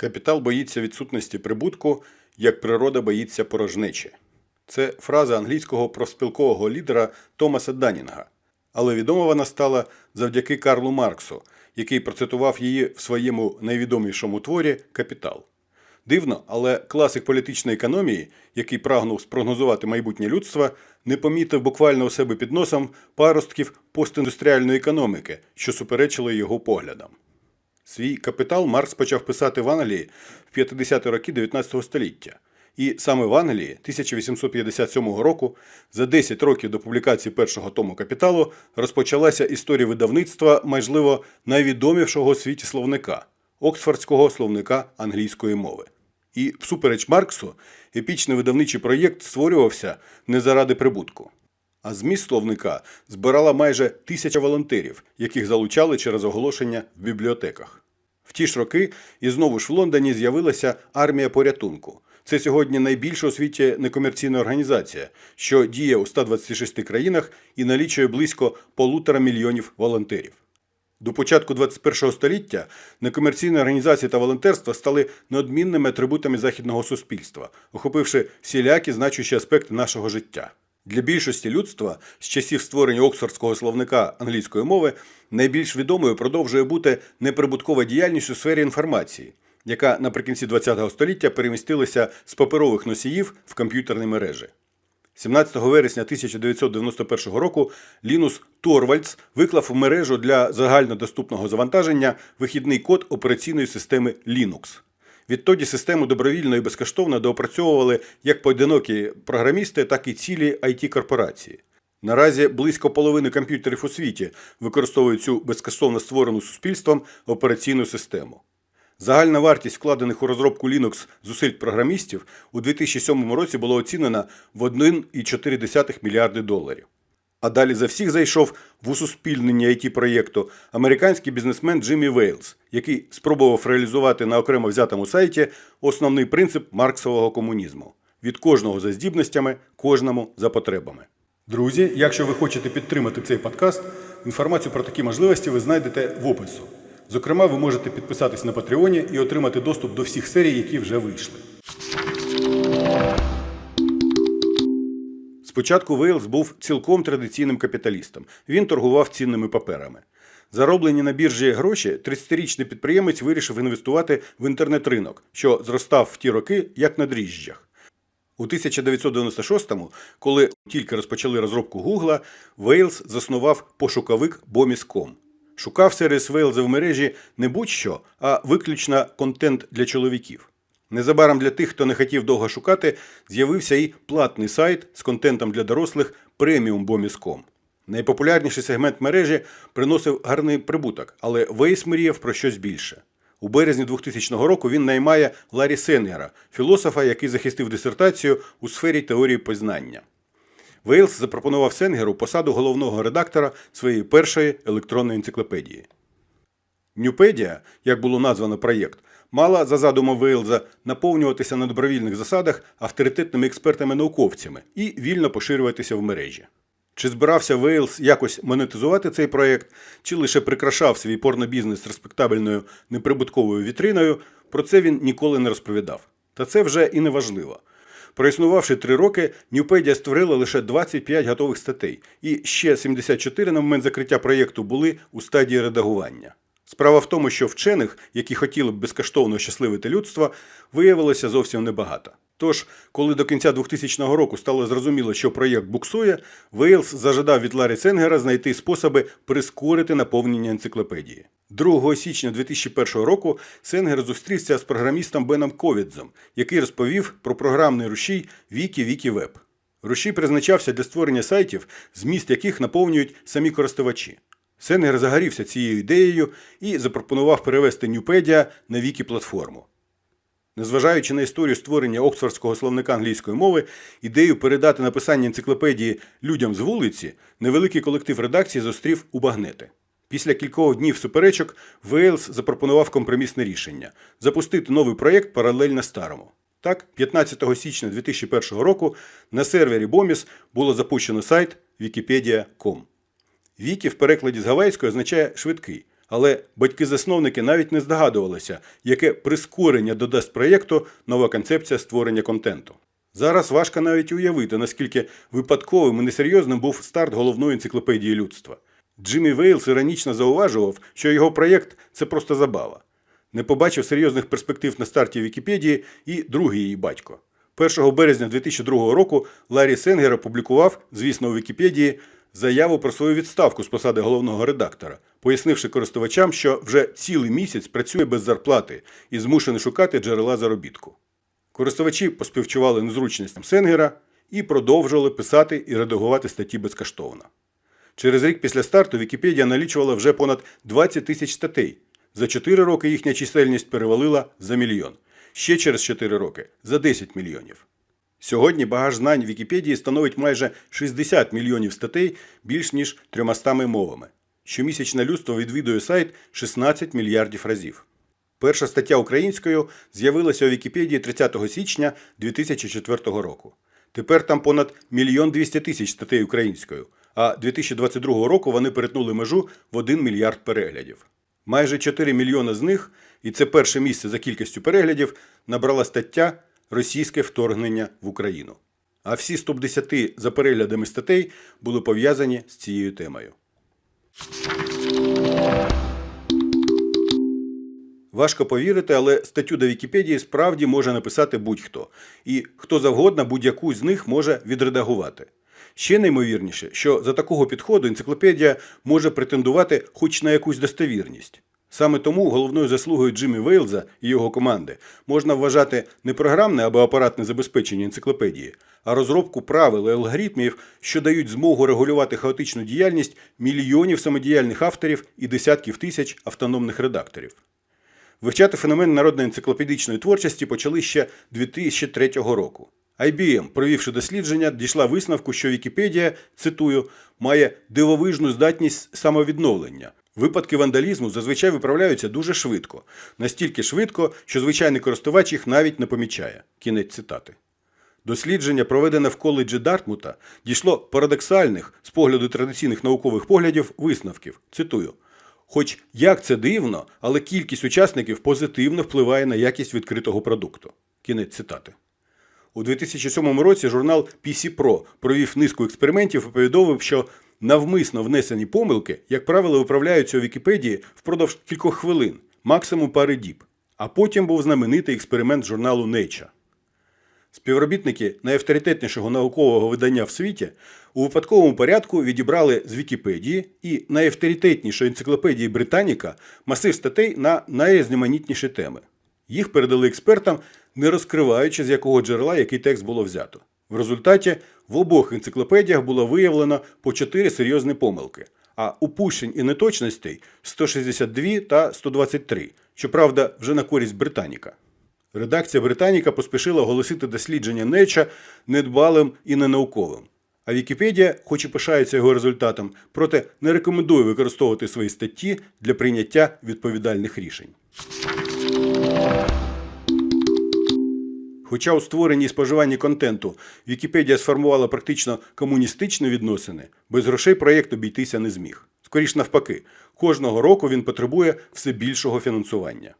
Капітал боїться відсутності прибутку, як природа боїться порожнечі. Це фраза англійського профспілкового лідера Томаса Данінга. Але відома вона стала завдяки Карлу Марксу, який процитував її в своєму найвідомішому творі Капітал. Дивно, але класик політичної економії, який прагнув спрогнозувати майбутнє людства, не помітив буквально у себе під носом паростків постіндустріальної економіки, що суперечили його поглядам. Свій капітал Маркс почав писати в Англії в 50-ті роки 19 століття. І саме в Англії 1857 року, за 10 років до публікації першого тому капіталу, розпочалася історія видавництва, можливо, найвідомішого у світі словника Оксфордського словника англійської мови. І, всупереч Марксу, епічний видавничий проєкт створювався не заради прибутку. А зміст словника збирала майже тисяча волонтерів, яких залучали через оголошення в бібліотеках. В ті ж роки і знову ж в Лондоні з'явилася армія порятунку. Це сьогодні найбільша у світі некомерційна організація, що діє у 126 країнах і налічує близько полутора мільйонів волонтерів. До початку 21 століття некомерційні організації та волонтерство стали неодмінними атрибутами західного суспільства, охопивши всілякі значущі аспекти нашого життя. Для більшості людства з часів створення Оксфордського словника англійської мови найбільш відомою продовжує бути неприбуткова діяльність у сфері інформації, яка наприкінці ХХ століття перемістилася з паперових носіїв в комп'ютерні мережі. 17 вересня 1991 року Лінус Торвальдс виклав у мережу для загальнодоступного завантаження вихідний код операційної системи Linux. Відтоді систему добровільно і безкоштовно доопрацьовували як поодинокі програмісти, так і цілі it корпорації Наразі близько половини комп'ютерів у світі використовують цю безкоштовно створену суспільством операційну систему. Загальна вартість вкладених у розробку Linux зусиль програмістів у 2007 році була оцінена в 1,4 мільярди доларів. А далі за всіх зайшов в усуспільнення it проєкту американський бізнесмен Джиммі Вейлз, який спробував реалізувати на окремо взятому сайті основний принцип марксового комунізму від кожного за здібностями, кожному за потребами. Друзі, якщо ви хочете підтримати цей подкаст, інформацію про такі можливості ви знайдете в опису. Зокрема, ви можете підписатись на Патреоні і отримати доступ до всіх серій, які вже вийшли. Спочатку Вейлз був цілком традиційним капіталістом. Він торгував цінними паперами. Зароблені на біржі гроші 30-річний підприємець вирішив інвестувати в інтернет-ринок, що зростав в ті роки як на дріжджах. У 1996-му, коли тільки розпочали розробку Гугла, Вейлз заснував пошуковик Bomis.com. Шукав сервіс Вейлза в мережі не будь-що, а виключно контент для чоловіків. Незабаром для тих, хто не хотів довго шукати, з'явився і платний сайт з контентом для дорослих Premium.Bomis.com. Найпопулярніший сегмент мережі приносив гарний прибуток, але Вейс мріяв про щось більше. У березні 2000 року він наймає Ларі Сенгера, філософа, який захистив дисертацію у сфері теорії познання. Вейлс запропонував Сенгеру посаду головного редактора своєї першої електронної енциклопедії. Нюпедія, як було названо проєкт, мала за задумом Вейлза наповнюватися на добровільних засадах авторитетними експертами-науковцями і вільно поширюватися в мережі. Чи збирався Вейлз якось монетизувати цей проєкт, чи лише прикрашав свій порнобізнес респектабельною неприбутковою вітриною, про це він ніколи не розповідав. Та це вже і не важливо. Проіснувавши три роки, Ньюпедія створила лише 25 готових статей, і ще 74 на момент закриття проєкту були у стадії редагування. Справа в тому, що вчених, які хотіли б безкоштовно щасливити людство, виявилося зовсім небагато. Тож, коли до кінця 2000 року стало зрозуміло, що проєкт буксує, Вейлс зажадав від Ларі Ценгера знайти способи прискорити наповнення енциклопедії. 2 січня 2001 року Сенгер зустрівся з програмістом Беном Ковідзом, який розповів про програмний рушій WikiWikiWeb. Рушій призначався для створення сайтів, зміст яких наповнюють самі користувачі. Сенгер загорівся цією ідеєю і запропонував перевести Ньюпедія на Вікі-платформу. Незважаючи на історію створення Оксфордського словника англійської мови, ідею передати написання енциклопедії людям з вулиці, невеликий колектив редакції зустрів у багнети. Після кількох днів суперечок Вейлс запропонував компромісне рішення запустити новий проєкт паралельно старому. Так, 15 січня 2001 року на сервері Bomis було запущено сайт wikipedia.com. Вікі в перекладі з гавайської означає швидкий, Але батьки-засновники навіть не здогадувалися, яке прискорення додасть проєкту нова концепція створення контенту. Зараз важко навіть уявити, наскільки випадковим і несерйозним був старт головної енциклопедії людства. Джиммі Вейлс іронічно зауважував, що його проєкт це просто забава. Не побачив серйозних перспектив на старті Вікіпедії і другий її батько. 1 березня 2002 року Ларі Сенгер опублікував, звісно, у Вікіпедії заяву про свою відставку з посади головного редактора, пояснивши користувачам, що вже цілий місяць працює без зарплати і змушений шукати джерела заробітку. Користувачі поспівчували незручностям Сенгера і продовжували писати і редагувати статті безкоштовно. Через рік після старту Вікіпедія налічувала вже понад 20 тисяч статей. За 4 роки їхня чисельність перевалила за мільйон. Ще через 4 роки за 10 мільйонів. Сьогодні багаж знань Вікіпедії становить майже 60 мільйонів статей більш ніж 300 мовами. Щомісячне людство відвідує сайт 16 мільярдів разів. Перша стаття українською з'явилася у Вікіпедії 30 січня 2004 року. Тепер там понад мільйон 200 тисяч статей українською, а 2022 року вони перетнули межу в 1 мільярд переглядів. Майже 4 мільйони з них, і це перше місце за кількістю переглядів, набрала стаття Російське вторгнення в Україну. А всі з топ-10 за переглядами статей були пов'язані з цією темою. Важко повірити, але статтю до Вікіпедії справді може написати будь-хто, і хто завгодно будь-яку з них може відредагувати. Ще неймовірніше, що за такого підходу енциклопедія може претендувати хоч на якусь достовірність. Саме тому головною заслугою Джиммі Вейлза і його команди можна вважати не програмне або апаратне забезпечення енциклопедії, а розробку правил і алгоритмів, що дають змогу регулювати хаотичну діяльність мільйонів самодіяльних авторів і десятків тисяч автономних редакторів. Вивчати феномен народної енциклопедичної творчості почали ще 2003 року. IBM, провівши дослідження, дійшла висновку, що Вікіпедія, цитую, має дивовижну здатність самовідновлення. Випадки вандалізму зазвичай виправляються дуже швидко, настільки швидко, що звичайний користувач їх навіть не помічає. Кінець цитати. Дослідження, проведене в коледжі Дартмута, дійшло парадоксальних з погляду традиційних наукових поглядів висновків. Цитую. Хоч як це дивно, але кількість учасників позитивно впливає на якість відкритого продукту. Кінець цитати. У 2007 році журнал PC Pro провів низку експериментів і повідомив, що навмисно внесені помилки, як правило, виправляються у Вікіпедії впродовж кількох хвилин, максимум пари діб. А потім був знаменитий експеримент журналу Nature. Співробітники найавторитетнішого наукового видання в світі у випадковому порядку відібрали з Вікіпедії і найавторитетнішої енциклопедії Британіка масив статей на найрізноманітніші теми. Їх передали експертам, не розкриваючи, з якого джерела який текст було взято. В результаті в обох енциклопедіях було виявлено по чотири серйозні помилки, а упущень і неточностей 162 та 123, щоправда, вже на користь Британіка. Редакція Британіка поспішила оголосити дослідження Неча недбалим і ненауковим. А Вікіпедія, хоч і пишається його результатом, проте не рекомендує використовувати свої статті для прийняття відповідальних рішень. Хоча у створенні і споживанні контенту Вікіпедія сформувала практично комуністичні відносини, без грошей проєкт обійтися не зміг. Скоріш навпаки, кожного року він потребує все більшого фінансування.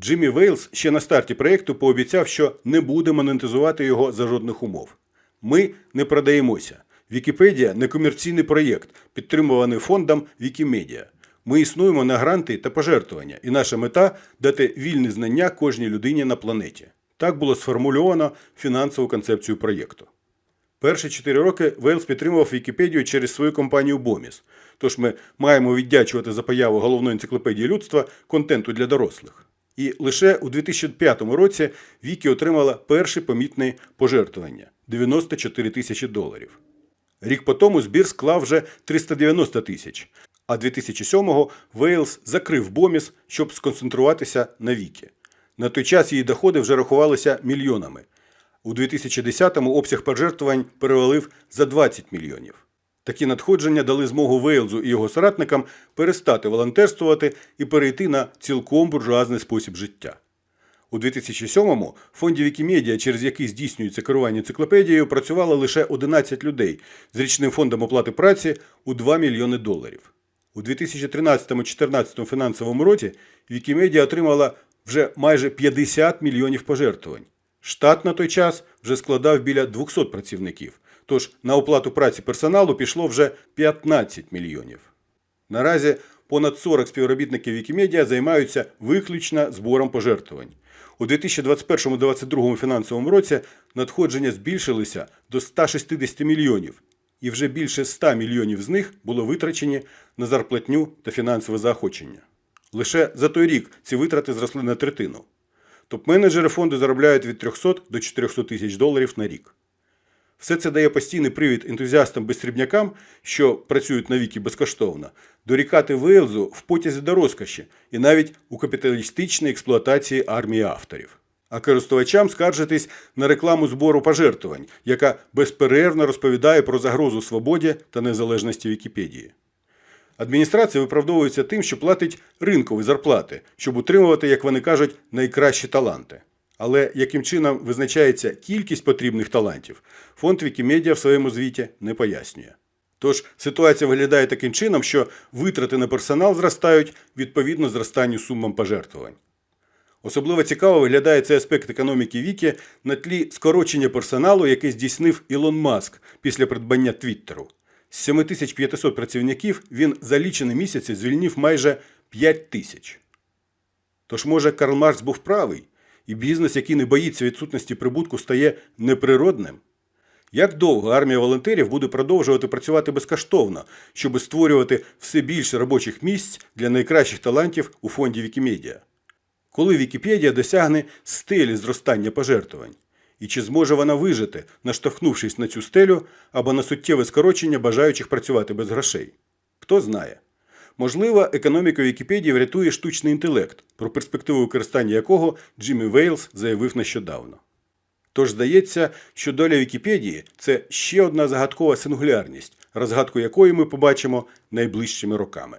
Джиммі Вейлс ще на старті проєкту пообіцяв, що не буде монетизувати його за жодних умов. Ми не продаємося. Вікіпедія некомерційний проєкт, підтримуваний фондом Вікімедіа. Ми існуємо на гранти та пожертвування, і наша мета дати вільне знання кожній людині на планеті. Так було сформульовано фінансову концепцію проєкту. Перші чотири роки Вейлс підтримував Вікіпедію через свою компанію Боміс. Тож ми маємо віддячувати за появу головної енциклопедії людства контенту для дорослих. І лише у 2005 році Вікі отримала перші помітні пожертвування 94 тисячі доларів. Рік по тому збір склав вже 390 тисяч, а 2007-го Вейлс закрив Боміс, щоб сконцентруватися на Вікі. На той час її доходи вже рахувалися мільйонами. У 2010-му обсяг пожертвувань перевалив за 20 мільйонів. Такі надходження дали змогу Вейлзу і його соратникам перестати волонтерствувати і перейти на цілком буржуазний спосіб життя. У 2007-му в фонді Вікімедія, через який здійснюється керування енциклопедією, працювало лише 11 людей з річним фондом оплати праці у 2 мільйони доларів. У 2013-2014 фінансовому році Вікімедія отримала вже майже 50 мільйонів пожертвувань. Штат на той час вже складав біля 200 працівників, тож на оплату праці персоналу пішло вже 15 мільйонів. Наразі понад 40 співробітників Вікімедіа займаються виключно збором пожертвувань. У 2021-2022 фінансовому році надходження збільшилися до 160 мільйонів, і вже більше 100 мільйонів з них було витрачені на зарплатню та фінансове заохочення. Лише за той рік ці витрати зросли на третину. Топ-менеджери фонду заробляють від 300 до 400 тисяч доларів на рік. Все це дає постійний привід ентузіастам-безсрібнякам, що працюють навіки безкоштовно, дорікати Вейлзу в потязі до розкоші і навіть у капіталістичній експлуатації армії авторів. А користувачам скаржитись на рекламу збору пожертвувань, яка безперервно розповідає про загрозу свободі та незалежності Вікіпедії. Адміністрація виправдовується тим, що платить ринкові зарплати, щоб утримувати, як вони кажуть, найкращі таланти. Але яким чином визначається кількість потрібних талантів, фонд Вікімедіа в своєму звіті не пояснює. Тож ситуація виглядає таким чином, що витрати на персонал зростають відповідно зростанню сумам пожертвувань. Особливо цікаво виглядає цей аспект економіки Вікі на тлі скорочення персоналу, який здійснив Ілон Маск після придбання Твіттеру. З 7500 працівників він за лічені місяці звільнив майже 5 тисяч. Тож, може, Карл Маркс був правий, і бізнес, який не боїться відсутності прибутку, стає неприродним? Як довго армія волонтерів буде продовжувати працювати безкоштовно, щоб створювати все більше робочих місць для найкращих талантів у фонді Вікімедіа? Коли Вікіпедія досягне стелі зростання пожертвувань? І чи зможе вона вижити, наштовхнувшись на цю стелю або на суттєве скорочення бажаючих працювати без грошей? Хто знає. Можливо, економіку Вікіпедії врятує штучний інтелект, про перспективу використання якого Джиммі Вейлс заявив нещодавно. Тож здається, що доля Вікіпедії це ще одна загадкова сингулярність, розгадку якої ми побачимо найближчими роками.